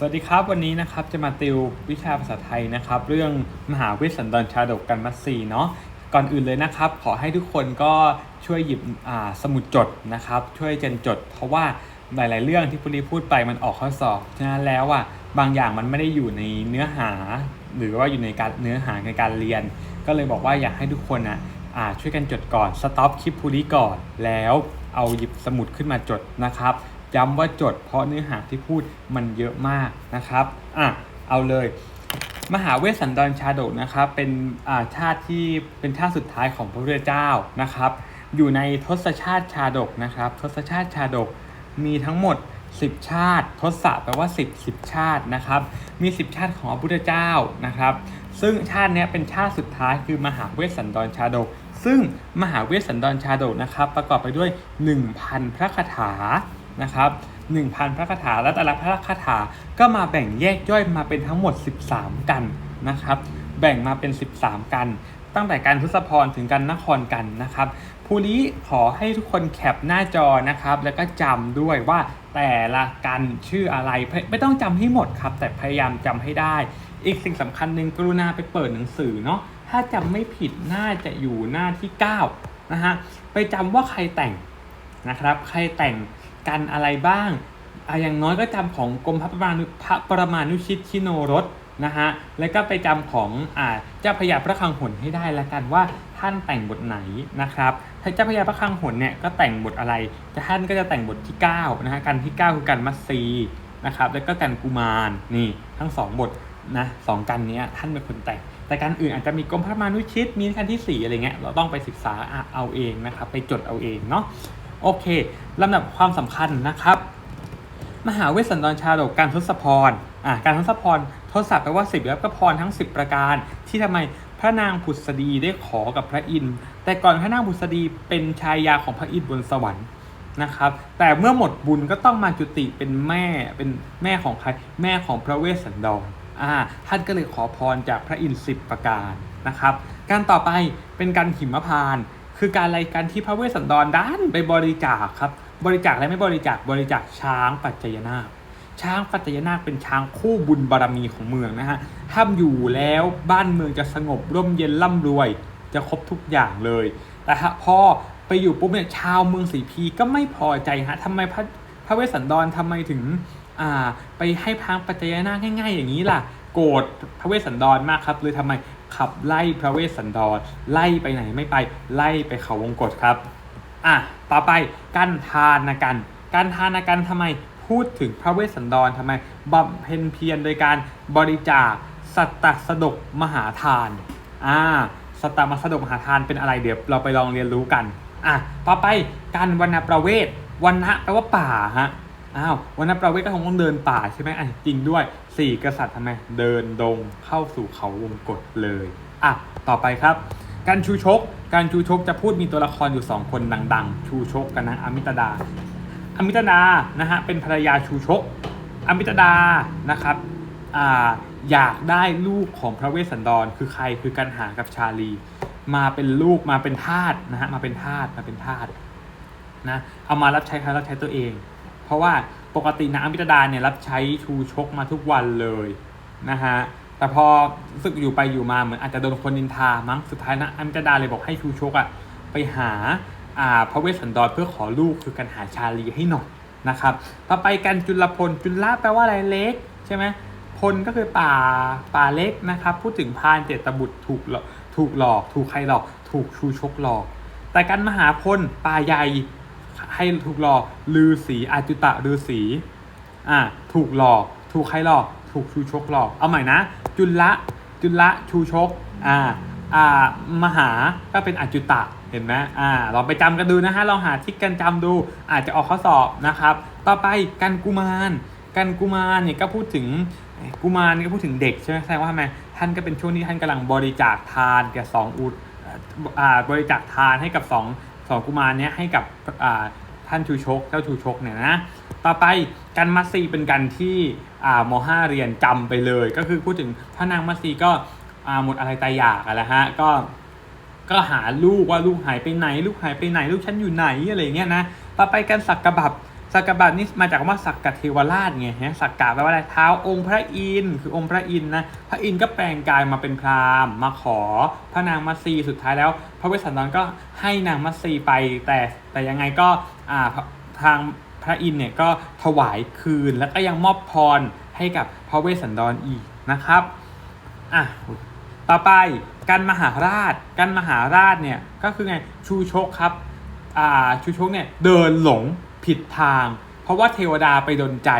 สวัสดีครับวันนี้นะครับจะมาติววิชาภาษาไทยนะครับ เรื่องมหาวสสันดรชาดกกันมัตสีเนาะก่อนอื่นเลยนะครับ ขอให้ทุกคนก็ช่วยหยิบสมุดจดนะครับ ช่วยเจนจด เพราะว่าหลาย ๆ เรื่องที่ปุรีพูดไปมันออกข้อสอบฉะนั้นแล้วอะบางอย่างมันไม่ได้อยู่ในเนื้อหา หรือว่าอยู่ในการเนื้อหาในการเรียน ก็เลยบอกว่าอยากให้ทุกคนอะอ่าช่วยกันจดก่อนสต็อปคลิปพูรีก่อนแล้วเอาหยิบสมุดขึ้นมาจดนะครับ ย้ำว่าจดเพราะเนื้อหาที่พูดมันเยอะมากนะครับอะเอาเลย มหาเวสสันดรชาดกนะครับเป็นอาชาติที่เป็นชาติสุดท้ายของพระพุทธเจ้านะครับ อยู่ในทศชาติชาดกนะครับทศชาติชาดกมีทั้งหมด 10 ชาติ ทศแปลว่า 10 10 ชาตินะครับ มี 10 ชาติของพระพุทธเจ้านะครับ ซึ่งชาตินี้เป็นชาติสุดท้ายคือมหาเวสสันดรชาดก ซึ่งมหาเวสสันดรชาดกนะครับ ประกอบไปด้วย 1,000 พระคาถา นะครับ1,000 พระคาถาและแต่ละพระคาถาก็มาแบ่งแยกย่อยมาเป็นทั้งหมด 13 กันนะครับ แบ่งมาเป็น 13 กัน ตั้งแต่การทศพรถึงการนครกันนะครับภูนี้ขอให้ทุกคนแคปหน้าจอนะครับ แล้วก็จำด้วยว่าแต่ละกันชื่ออะไร ไม่ต้องจำให้หมดครับ แต่พยายามจำให้ได้ อีกสิ่งสำคัญหนึ่งกรุณาไปเปิดหนังสือเนาะถ้าจำไม่ผิดน่าจะอยู่หน้าที่ 9 นะฮะไปจำว่าใครแต่งนะครับ ใครแต่ง กันอะไรบ้างอะอย่างน้อยก็จำของกรมพระประมาณพระประมาณุชิตชิโนรสนะฮะ แล้วก็ไปจำของอ่าเจ้าพระยาพระคลังหนให้ได้ละกันว่าท่านแต่งบทไหนนะครับ ถ้าเจ้าพระยาพระคลังหนเนี่ยก็แต่งบทอะไร ท่านก็จะแต่งบทที่9นะฮะ กันที่ 9 คือกันมัตสีนะครับ แล้วก็กันกุมารนี่ทั้งสองบทนะสองกันนี้ท่านเป็นคนแต่ง แต่การอื่นอาจจะมีกรมพระมานุชิต มีขั้นที่ 4 อะไรเงี้ย เราต้องไปศึกษาเอาเองนะครับ ไปจดเอาเองเนาะ โอเคลำดับความสำคัญนะครับ มหาเวสสันดรชาดกการทศพรอ่าการทศพรทศแปลว่า10แล้วก็พรทั้ง 10 ประการ ที่ทำไมพระนางผุษดีได้ขอกับพระอินทร์แต่ก่อนพระนางผุษดีเป็นชายาของพระอินทร์บนสวรรค์นะครับแต่เมื่อหมดบุญก็ต้องมาจุติเป็นแม่เป็นแม่ของใครแม่ของพระเวสสันดรอ่าท่านก็เลยขอพรจากพระอินทร์สิบประการนะครับ การต่อไปเป็นการหิมพานต์ คือการรายการที่พระเวสสันดรดันไปบริจาคครับ บริจาคอะไรไม่บริจาคบริจาคช้างปัจจยนาคช้างปัจจยนาคเป็นช้างคู่บุญบารมีของเมืองนะฮะถ้าอยู่แล้วบ้านเมืองจะสงบร่มเย็นร่ำรวย จะครบทุกอย่างเลย แต่ถ้าพอไปอยู่ปุ๊บเนี่ยชาวเมืองสีพีก็ไม่พอใจฮะทำไมพระพระเวสสันดรทำไมถึงอ่าไปให้พางปัจจยนาคง่าย ๆ อย่างนี้ล่ะ โกรธพระเวสสันดรมากครับเลยทำไม ขับไล่พระเวสสันดร ไล่ไปไหนไม่ไป ไล่ไปเขาวงกฏครับ อะ ต่อไปการทานะกันการทานะกันทำไม พูดถึงพระเวสสันดรทำไมบำเพ็ญเพียรโดยการบริจาคสัตตสดกมหาทาน อ่า สัตตมสดกมหาทานเป็นอะไรเดี๋ยวเราไปลองเรียนรู้กัน อะ ต่อไปการวรรณประเวทวรรณะแปลว่าป่าฮะ อ้าววรรณประเวทก็คงต้องเดินป่าใช่ไหมอะจริงด้วยสี่กษัตริย์ทำไมเดินดงเข้าสู่เขาวงกฏเลยอะต่อไปครับ การชูชก การชูชกจะพูดมีตัวละครอยู่ 2 คนดังๆ ชูชกกันนะอมิตดา อมิตดานะฮะเป็นภรรยาชูชก อมิตดานะครับอ่าอยากได้ลูกของพระเวสสันดรคือใครคือกันหากับชาลี มาเป็นลูกมาเป็นทาสนะฮะมาเป็นทาสมาเป็นทาสนะเอามารับใช้ใครรับใช้ตัวเอง เพราะว่าปกตินางอมิตดาเนี่ยรับใช้ชูชกมาทุกวันเลยนะฮะแต่พอสึกอยู่ไปอยู่มาเหมือนอาจจะโดนคนนินทามั้งสุดท้ายนะอัมิตดาเลยบอกให้ชูชกอะ่ะไปหาอ่าพระเวสสันดรเพื่อขอลูกคือกันหาชาลีให้หน่อยนะครับต่อไปกันจุลพลจุลแปลว่าอะไรเล็กใช่ไหมพลก็คือป่าป่าเล็กนะครับ พูดถึงพานเจตบุตรถูกหลอกถูกหลอก ถูกใครหลอก ถูกชูชกหลอก แต่กันมหาพลป่าใหญ่ ให้ถูกหลอกลือสีอาจุตะลือสีอ่าถูกหลอก ถูกใครหลอก ถูกชูชกหลอก เอาใหม่นะ จุลละจุลละชูชกอ่าอ่ามหาก็เป็นอาจุตะเห็นไหมอ่าลองไปจำกันดูนะฮะลองหาทิกกันจำดู อาจจะออกข้อสอบนะครับ ต่อไปกันกุมารกันกุมารเนี่ยก็พูดถึงกุมารก็พูดถึงเด็กใช่ไหมแสดงว่าทำไมท่านก็เป็นช่วงที่ท่านกำลังบริจาคทานแก่สองอุดอ่าบริจาคทานให้กับสอง สองกุมารเนี้ยให้กับท่านชูชก เจ้าชูชกเนี่ยนะ ต่อไปกันมัสซีเป็นกันที่มห้าเรียนจำไปเลย ก็คือพูดถึงพระนางมัสซีก็หมดอะไรตายอยากอะแหละฮะ ก็ก็หาลูกว่าลูกหายไปไหน ลูกหายไปไหน ลูกฉันอยู่ไหนอะไรเงี้ยนะ ต่อไปกันสักกระบับ สักกะบาทนี่มาจากคำว่าสักกะเทวราชไงฮะสักกะแปลว่าอะไรเท้าองค์พระอินทร์คือองค์พระอินทร์นะพระอินทร์ก็แปลงกายมาเป็นพราหมณ์มาขอพระนางมัตสีสุดท้ายแล้ว พระเวสสันดรก็ให้นางมัตสีไปแต่แต่ยังไงก็อ่าทางพระอินทร์เนี่ยก็ถวายคืนแล้วก็ยังมอบพรให้กับพระเวสสันดรอีกนะครับอะต่อไปกันมหาราชกันมหาราชเนี่ยก็คือไงชูชกครับอ่าชูชกเนี่ยเดินหลง ผิดทาง เพราะว่าเทวดาไปดนใจ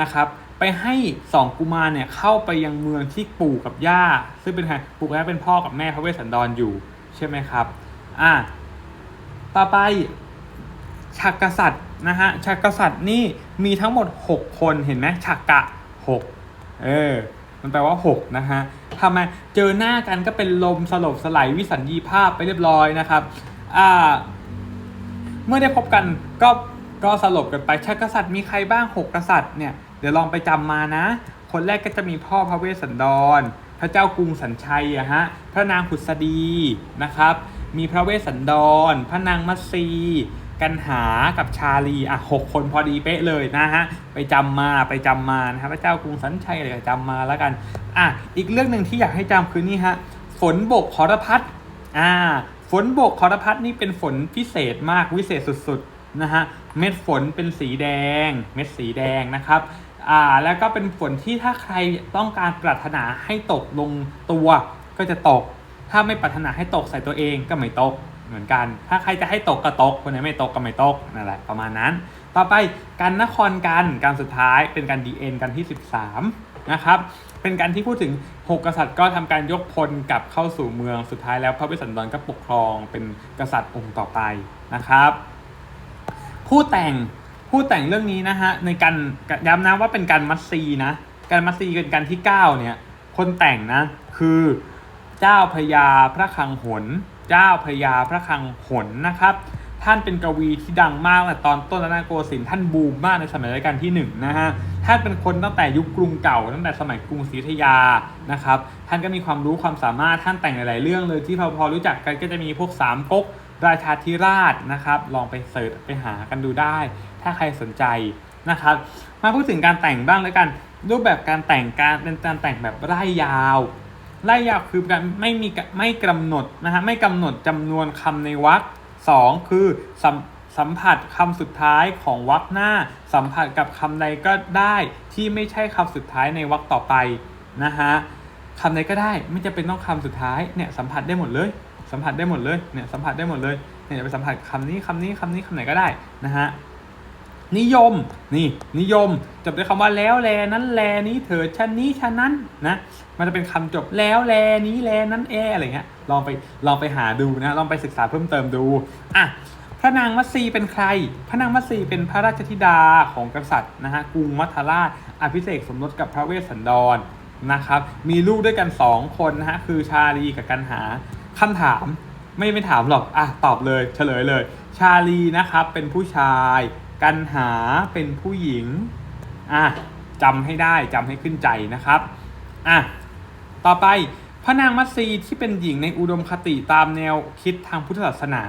นะครับ ไปให้สองกุมารเนี่ยเข้าไปยังเมืองที่ปู่กับย่า ซึ่งเป็นใครปู่กับย่าเป็นพ่อกับแม่พระเวสสันดรอยู่ใช่ไหมครับอ่าต่อไปฉักกษัตริย์นะฮะฉักกษัตริย์นี่มีทั้งหมด 6 คนเห็นไหมฉักกะ 6 เออ มันแปลว่า 6 นะฮะทำไมเจอหน้ากันก็เป็นลมสลบสลายวิสัญญีภาพไปเรียบร้อยนะครับอ่าเมื่อได้พบกันก็ ก็สลบกันไปชาติกษัตริย์มีใครบ้าง 6 กษัตริย์เนี่ยเดี๋ยวลองไปจำมานะ คนแรกก็จะมีพ่อพระเวสสันดร พระเจ้ากรุงสัญชัยอะฮะพระนางผุษดีนะครับ มีพระเวสสันดร พระนางมัตสีกันหากับชาลีอะหกคนพอดีเป๊ะเลยนะฮะไปจำมาไปจำมานะครับพระเจ้ากรุงสัญชัยอะไรก็จำมาแล้วกันอะอีกเรื่องหนึ่งที่อยากให้จำคือนี่ฮะฝนบกขอรพัดอ่าฝนบกคอรพัดนี่เป็นฝนพิเศษมากวิเศษสุดๆ นะฮะเม็ดฝนเป็นสีแดง เม็ดสีแดงนะครับอ่าแล้วก็เป็นฝนที่ถ้าใครต้องการปรารถนาให้ตกลงตัวก็จะตก ถ้าไม่ปรารถนาให้ตกใส่ตัวเองก็ไม่ตกเหมือนกัน ถ้าใครจะให้ตกก็ตกคนไหนไม่ตกก็ไม่ตกนั่นแหละประมาณนั้น ต่อไปการนครกันการสุดท้ายเป็นการดีเอ็นกันที่ 13นะครับเป็นการที่พูดถึง 6 กษัตริย์ก็ทำการยกพลกลับเข้าสู่เมืองสุดท้ายแล้วพระเวสสันดรก็ปกครองเป็นกษัตริย์องค์ต่อไปนะครับ ผู้แต่งผู้แต่งเรื่องนี้นะฮะในการย้ำนะว่าเป็นการมัตซีนะการมัตซีเป็นการที่9เนี่ยคนแต่งนะคือเจ้าพญาพระคังหน เจ้าพญาพระคังหนนะครับ ท่านเป็นกวีที่ดังมากแต่ตอนต้นรัตนโกสินทร์ท่านบูมมากในสมัยรัชกาลที่หนึ่งนะฮะท่านเป็นคนตั้งแต่ยุคกรุงเก่าตั้งแต่สมัยกรุงศรีอยุธยานะครับ ท่านก็มีความรู้ความสามารถท่านแต่งหลาย ๆ เรื่องเลยที่พอพอรู้จักกันก็จะมีพวกสามก๊ก ราชาธิราชนะครับ ลองไปเสิร์ชไปหากันดูได้ ถ้าใครสนใจนะครับ มาพูดถึงการแต่งบ้างแล้วกัน รูปแบบการแต่งการเป็นการแต่งแบบไร่ยาวไล่ยาวคือการไม่มีไม่กำหนดนะฮะไม่กำหนดจำนวนคำในวรรคสองคือสัมสัมผัสคำสุดท้ายของวรรคหน้า สัมผัสกับคำใดก็ได้ที่ไม่ใช่คำสุดท้ายในวรรคต่อไปนะฮะคำใดก็ได้ไม่จะเป็นต้องคำสุดท้ายเนี่ยสัมผัสได้หมดเลย สัมผัสได้หมดเลยเนี่ยสัมผัสได้หมดเลยเนี่ยไปสัมผัสคำนี้คำนี้คำนี้คำไหนก็ได้นะฮะนิยมนี่นิยมจบด้วยคำว่าแล้วแลนั้นแลนี้เถิดชั้นนี้ชั้นนั้นนะมันจะเป็นคำจบแล้วแลนี้แลนั้นแออะไรเงี้ยลองไปลองไปหาดูนะลองไปศึกษาเพิ่มเติมดูอะพระนางมัตสีเป็นใคร พระนางมัตสีเป็นพระราชธิดาของกษัตริย์นะฮะกรุงมัทราชอภิเษกสมรสกับพระเวสสันดรนะครับมีลูกด้วยกัน 2 คนนะฮะคือชาลีกับกันหา คำถามไม่ไม่ถามหรอกอะตอบเลยเฉลยเลย ชาลีนะครับเป็นผู้ชาย กันหาเป็นผู้หญิงอะจำให้ได้จำให้ขึ้นใจนะครับอะต่อไปพระนางมัตสีที่เป็นหญิงในอุดมคติตามแนวคิดทางพุทธศาสนา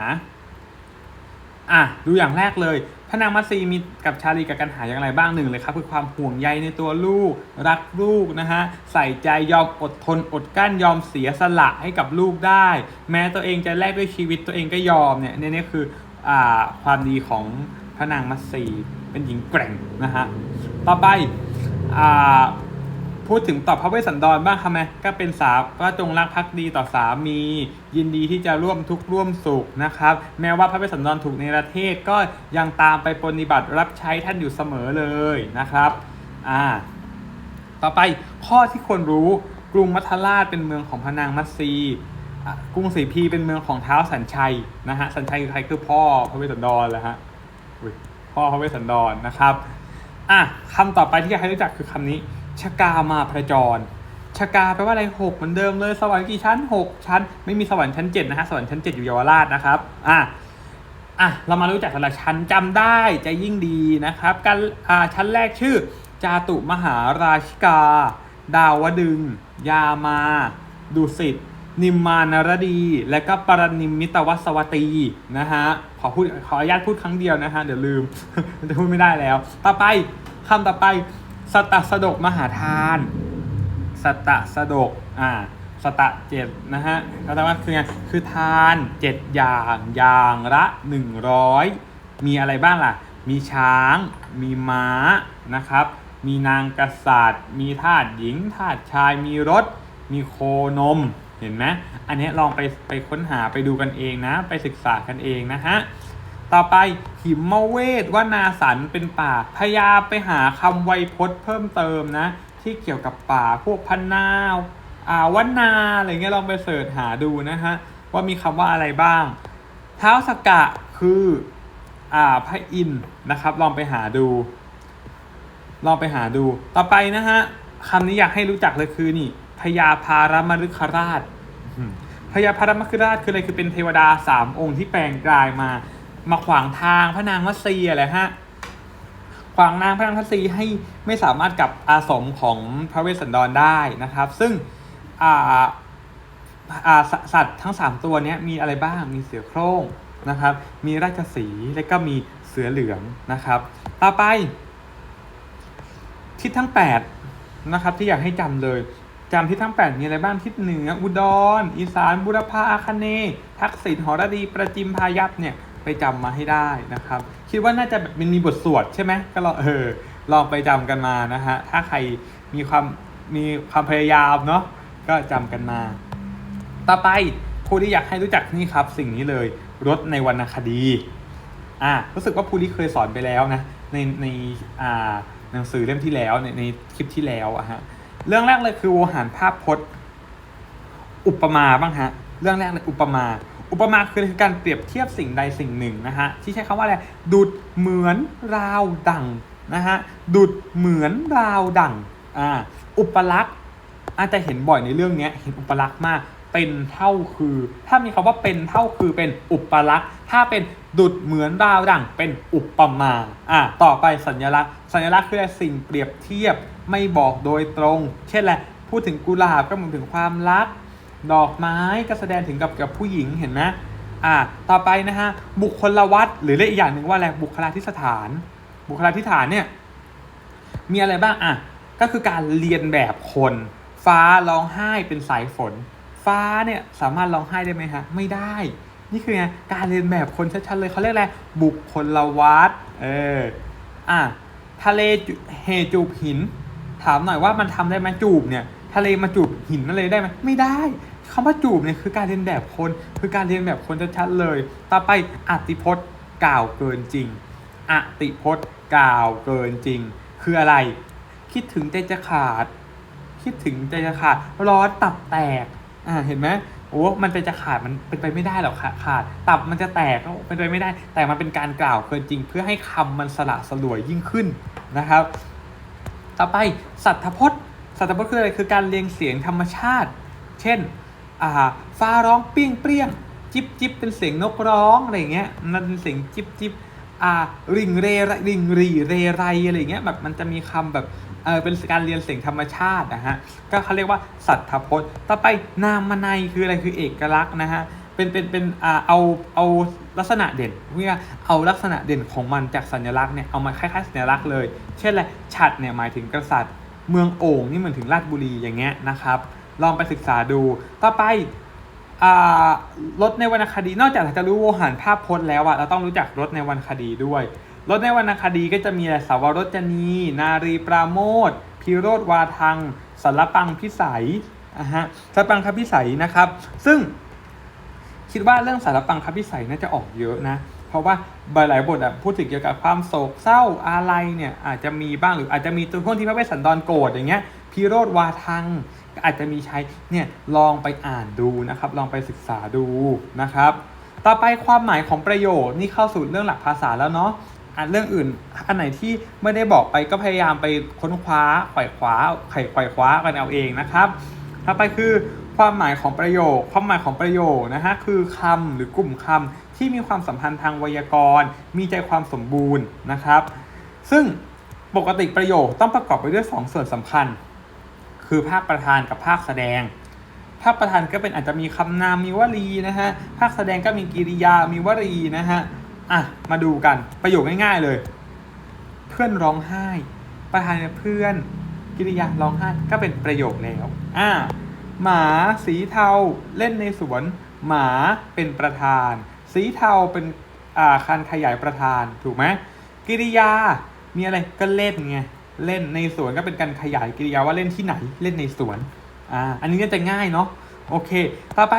อะดูอย่างแรกเลย นางมัตซีมีกับชาลีกับกันหาอย่างไรบ้างหนึ่งเลยครับคือความห่วงใยในตัวลูก รักลูกนะฮะใส่ใจยอมอดทนอดกั้นยอมเสียสละให้กับลูกได้ แม้ตัวเองจะแลกด้วยชีวิตตัวเองก็ยอมเนี่ยนี่นี่คืออ่าความดีของพระนางมัตซีเป็นหญิงแกร่งนะฮะต่อไปอ่า พูดถึงต่อพระเวสสันดรบ้างค่ะไหมก็เป็นสาวก็จงรักภักดีต่อสามี ยินดีที่จะร่วมทุกข์ร่วมสุขนะครับ แม้ว่าพระเวสสันดรถูกในประเทศก็ยังตามไปปฏิบัติรับใช้ท่านอยู่เสมอเลยนะครับอ่าต่อไปข้อที่ควรรู้กรุงมัทราชเป็นเมืองของพระนางมัตสีกรุงศรีพีเป็นเมืองของเท้าวสัญชัยนะฮะสัญชัยคือใครคือพ่อพระเวสสันดรแหละฮะพ่อพระเวสสันดรนะครับอะคำต่อไปที่ให้รู้จักคือคำนี้ ชกามาพระจรชกาแปลว่าอะไรหกเหมือนเดิมเลย สวรรค์กี่ชั้นหกชั้น ไม่มีสวรรค์ชั้นเจ็ดนะฮะสวรรค์ชั้นเจ็ดอยู่เยาวราชนะครับอะอะเรามารู้จักแต่ละชั้นจำได้จะยิ่งดีนะครับการอ่าชั้นแรกชื่อ จาตุมหาราชิกา ดาวดึง ยามา ดุสิตนิมมานรดี และก็ปรนิมมิตวัสวตีนะฮะขอพูดขออนุญาตพูดครั้งเดียวนะฮะเดี๋ยวลืมจะพูดไม่ได้แล้ว ต่อไปคำต่อไป สตะสดกมหาทาน สตะสดกอ่าสตะเจ็ดนะฮะก็แปลว่าคือไงคือทานเจ็ดอย่างอย่างละหนึ่งร้อยมีอะไรบ้างล่ะ มีช้าง มีม้านะครับ มีนางกษัตริย์ มีทาสหญิงทาสชาย มีรถ มีโคนม เห็นไหมอันนี้ลองไปไปค้นหาไปดูกันเองนะ ไปศึกษากันเองนะฮะ ต่อไปหิมเวทว่านาสันเป็นป่าพยายาไปหาคำไวยพจน์เพิ่มเติมนะ ที่เกี่ยวกับป่าพวกพันนาวอ่าวันนาอะไรเงี้ยลองไปเสิร์ชหาดูนะฮะว่ามีคำว่าอะไรบ้าง เท้าสกกะคืออ่าพระอินนะครับ ลองไปหาดู ลองไปหาดู ต่อไปนะฮะคำนี้อยากให้รู้จักเลยคือนี่พญาพารมฤคราชพญาพารมฤคราชคืออะไรคือเป็นเทวดาสามองค์ที่แปลงกายมา มาขวางทางพระนางมัตสีอะไรฮะขวางนางพระนางมัตสีให้ไม่สามารถกลับอาสมของพระเวสสันดรได้นะครับ ซึ่งอ่าอ่าสสัตว์ทั้ง 3 ตัวนี้มีอะไรบ้างมีเสือโคร่งนะครับ มีราชสีห์และก็มีเสือเหลืองนะครับ ต่อไป ทิศทั้ง 8 นะครับ ที่อยากให้จำเลยจำทิศทั้ง 8 มีอะไรบ้างทิศเหนือ อุดรอีสานบุรพาอาคเนย์ทักษิณหรดีประจิมพายัพเนี่ย ไปจำมาให้ได้นะครับ คิดว่าน่าจะมันมีบทสวดใช่ไหมก็ลองเออลองไปจำกันมานะฮะถ้าใครมีความมีความพยายามเนาะก็จำกันมา ต่อไปครูที่อยากให้รู้จักนี่ครับ สิ่งนี้เลยรถในวรรณคดีอ่ารู้สึกว่าภูริเคยสอนไปแล้วนะในในอ่าหนังสือเล่มที่แล้วในในคลิปที่แล้วอะฮะเรื่องแรกเลยคือโวหารภาพพจน์ อุปมาบ้างฮะเรื่องแรกเลยอุปมา อุปมาคือการเปรียบเทียบสิ่งใดสิ่งหนึ่งนะฮะที่ใช้คำว่าอะไรดุดเหมือนราวดังนะฮะดุดเหมือนราวดังอ่าอุปลักษณ์อาจจะเห็นบ่อยในเรื่องเนี้ยเห็นอุปลักษณ์มากเป็นเท่าคือ ถ้ามีคำว่าเป็นเท่าคือเป็นอุปลักษณ์ ถ้าเป็นดุดเหมือนราวดั่งเป็นอุปมาอ่าต่อไปสัญลักษณ์ สัญลักษณ์คืออะไรสิ่งเปรียบเทียบไม่บอกโดยตรง เช่นแหละพูดถึงกุหลาบก็หมายถึงความรัก ดอกไม้ก็แสดงถึงกับกับผู้หญิงเห็นไหมอ่าต่อไปนะฮะบุคคลวัดหรือเรียกอีกอย่างหนึ่งว่าอะไรบุคลาธิสถาน บุคลาธิฐานเนี่ยมีอะไรบ้างอะก็คือการเรียนแบบคน ฟ้าร้องไห้เป็นสายฝน ฟ้าเนี่ยสามารถร้องไห้ได้ไหมฮะไม่ได้ นี่คือไงการเรียนแบบคนชัดๆเลยเขาเรียกอะไรบุคคลวัดเอออะทะเลเฮจูบหิน ถามหน่อยว่ามันทำได้ไหมจูบเนี่ยทะเลมาจูบหินนั่นเลยได้ไหมไม่ได้ คำว่าจูบเนี่ยคือการเรียนแบบคน คือการเรียนแบบคนชัดๆเลย ต่อไปอติพจน์กล่าวเกินจริง อติพจน์กล่าวเกินจริง คืออะไร คิดถึงใจจะขาด คิดถึงใจจะขาด ร้อนตับแตก อ่า เห็นไหมโอ้ มันใจจะขาด มันเป็นไปไม่ได้หรอกขาขาด ตับมันจะแตกก็เป็นไปไม่ได้ แต่มันเป็นการกล่าวเกินจริง เพื่อให้คำมันสละสลวยยิ่งขึ้นนะครับ ต่อไปสัทธพจน์ สัทธพจน์คืออะไร คือการเรียงเสียงธรรมชาติ เช่น ฟ้าร้องเปี้ยงเปรี้ยงจิบจิบเป็นเสียงนกร้องอะไรเงี้ยนั่นเป็นเสียงจิบจิบอ่าริงเรริงรีเรไรอะไรเงี้ยแบบมันจะมีคำแบบเออเป็นการเรียนเสียงธรรมชาตินะฮะก็เขาเรียกว่าสัทธพจน์ ต่อไปนามนัยคืออะไรคือเอกลักษณ์นะฮะเป็นเป็นเป็นอ่าเอาเอาลักษณะเด่นเพื่อเอาลักษณะเด่นของมันจากสัญลักษณ์เนี่ยเอามาคล้ายๆสัญลักษณ์เลย เช่นอะไรฉัดเนี่ยหมายถึงกษัตริย์ เมืองโอ่งนี่เหมือนถึงราชบุรีอย่างเงี้ยนะครับ ลองไปศึกษาดู ต่อไปรถในวรรณคดี นอกจากจะรู้โวหารภาพพจน์แล้วอะเราต้องรู้จักรถในวรรณคดีด้วย รถในวรรณคดีก็จะมีสาวรจนี นารีปราโมทพิโรธวาทังสารปังพิสัยอะฮะสารปังคพิสัยนะครับ ซึ่งคิดว่าเรื่องสารปังคพิสัยน่าจะออกเยอะนะ เพราะว่าหลายบทอะพูดถึงเกี่ยวกับความโศกเศร้าอะไรเนี่ยอาจจะมีบ้างหรืออาจจะมีตัวช่วงที่พระเวสสันดรโกรธอย่างเงี้ยพิโรธวาทัง อาจจะมีใช้เนี่ยลองไปอ่านดูนะครับ ลองไปศึกษาดูนะครับ ต่อไปความหมายของประโยคนี่เข้าสู่เรื่องหลักภาษาแล้วเนาะอ่านเรื่องอื่น อันไหนที่ไม่ได้บอกไปก็พยายามไปค้นคว้าไขว่คว้าไขไขว่คว้ากันเอาเองนะครับต่อไปคือความหมายของประโยค ความหมายของประโยคนะฮะคือคำหรือกลุ่มคำที่มีความสัมพันธ์ทางไวยากรณ์ มีใจความสมบูรณ์นะครับ ซึ่งปกติประโยคต้องประกอบไปด้วย 2 ส่วนสำคัญ คือภาคประธานกับภาคแสดง ภาคประธานก็เป็นอาจจะมีคำนามมีวลีนะฮะภาคแสดงก็มีกิริยามีวลีนะฮะอะมาดูกันประโยคง่ายๆเลย เพื่อนร้องไห้ ประธานเพื่อน กิริยาร้องไห้ก็เป็นประโยคแล้วอ่าหมาสีเทาเล่นในสวน หมาเป็นประธาน สีเทาเป็นอ่าการขยายประธานถูกไหมกิริยามีอะไรก็เล่นไง เล่นในสวนก็เป็นการขยายกิริยาว่าเล่นที่ไหนเล่นในสวนอ่าอันนี้ก็จะง่ายเนาะโอเค ต่อไป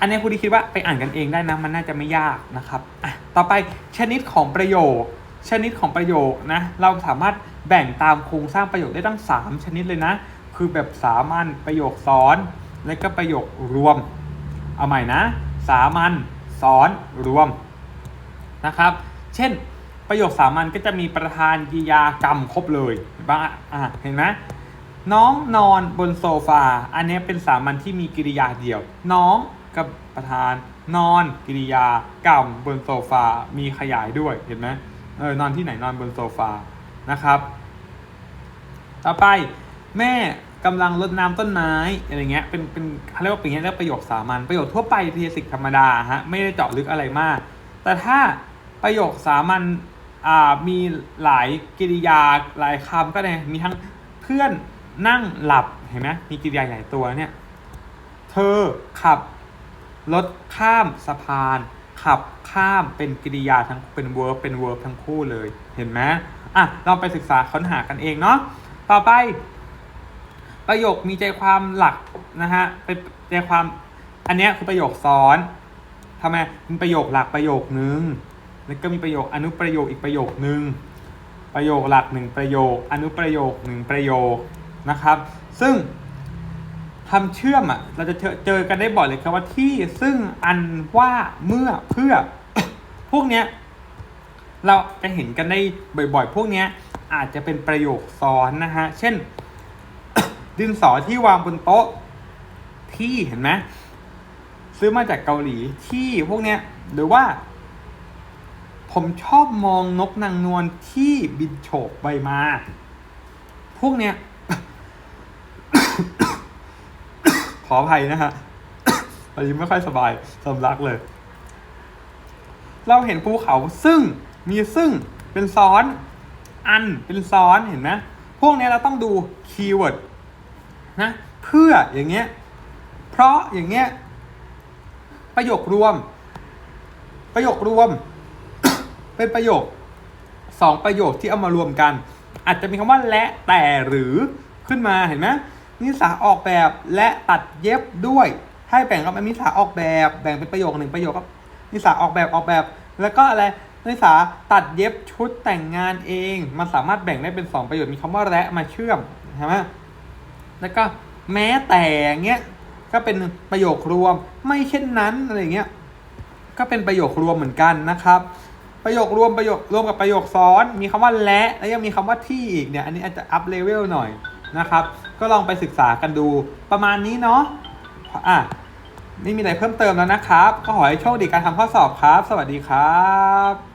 อันนี้คุณดีคิดว่าไปอ่านกันเองได้นะมันน่าจะไม่ยากนะครับอะต่อไปชนิดของประโยค ชนิดของประโยคนะเราสามารถแบ่งตามโครงสร้างประโยคได้ตั้ง 3 ชนิดเลยนะ คือแบบสามัญประโยคซ้อน และก็ประโยครวม เอาใหม่นะ สามัญซ้อนรวมนะครับ เช่น ประโยคสามัญก็จะมีประธานกิริยากรรมครบเลยเห็นปะอะเห็นไหมน้องนอนบนโซฟา อันนี้เป็นสามัญที่มีกิริยาเดียว น้องกับประธานนอนกิริยากรรมบนโซฟา มีขยายด้วยเห็นไหมเออนอนที่ไหนนอนบนโซฟานะครับ ต่อไปแม่กำลังรดน้ำต้นไม้อะไรเงี้ยเป็นเป็นเขาเรียกว่าเป็นย่างเรียกประโยคสามัญประโยคทั่วไปเทสิกธรรมดาฮะไม่ได้เจาะลึกอะไรมาก แต่ถ้าประโยคสามัญ มีหลายกิริยาหลายคำก็ได้มีทั้งเพื่อนนั่งหลับเห็นไหมมีกิริยาใหญ่ตัวเนี่ยเธอขับรถข้ามสะพาน ขับข้ามเป็นกริยาทั้งเป็น verb เป็น verb ทั้งคู่เลยเห็นไหมอะเราไปศึกษาค้นหากันเองเนาะต่อไป ประโยคมีใจความหลักนะฮะเป็นใจความอันนี้คือประโยคซ้อนทำไมมีประโยคหลักประโยคนึง แล้วก็มีประโยคอนุประโยคอีกประโยคนึงประโยคหลักหนึ่งประโยค อนุประโยคหนึ่งประโยคนะครับ ซึ่งคำเชื่อมอะเราจะเจอเจอกันได้บ่อยเลยครับว่าที่ซึ่งอันว่าเมื่อเพื่อ พวกเนี้ยเราจะเห็นกันได้บ่อยๆ พวกเนี้ยอาจจะเป็นประโยคซ้อนนะฮะ เช่น ดินสอที่วางบนโต๊ะที่เห็นไหมซื้อมาจากเกาหลีที่พวกเนี้ยหรือว่า ผมชอบมองนกนางนวลที่บินโฉบไปมา พวกเนี้ย ขออภัยนะฮะตอนนี้ไม่ค่อยสบายสำลักเลย เราเห็นภูเขาซึ่งมีซึ่งเป็นซ้อน อันเป็นซ้อนเห็นไหมพวกนี้เราต้องดูคีย์เวิร์ดนะเพื่ออย่างเงี้ย เพราะอย่างเงี้ย ประโยครวม ประโยครวม เป็นประโยคสองประโยคที่เอามารวมกัน อาจจะมีคำว่าและแต่หรือขึ้นมาเห็นไหมนิสาออกแบบและตัดเย็บด้วยให้แบ่งก็เป็นนิสาออกแบบแบ่งเป็นประโยคหนึ่งประโยคก็นิสาออกแบบออกแบบ แล้วก็อะไรนิสาตัดเย็บชุดแต่งงานเอง มันสามารถแบ่งได้เป็นสองประโยคมีคำว่าและมาเชื่อมใช่ไหมแล้วก็แม้แต่เงี้ยก็เป็นประโยครวม ไม่เช่นนั้นอะไรเงี้ยก็เป็นประโยครวมเหมือนกันนะครับ ประโยครวมประโยครวมกับประโยคซ้อน มีคำว่าและแล้วยังมีคำว่าที่อีกเนี่ยอันนี้อาจจะอัพเลเวลหน่อยนะครับ ก็ลองไปศึกษากันดูประมาณนี้เนาะอะไม่มีอะไรเพิ่มเติมแล้วนะครับ ก็ขอให้โชคดีการทำข้อสอบครับ สวัสดีครับ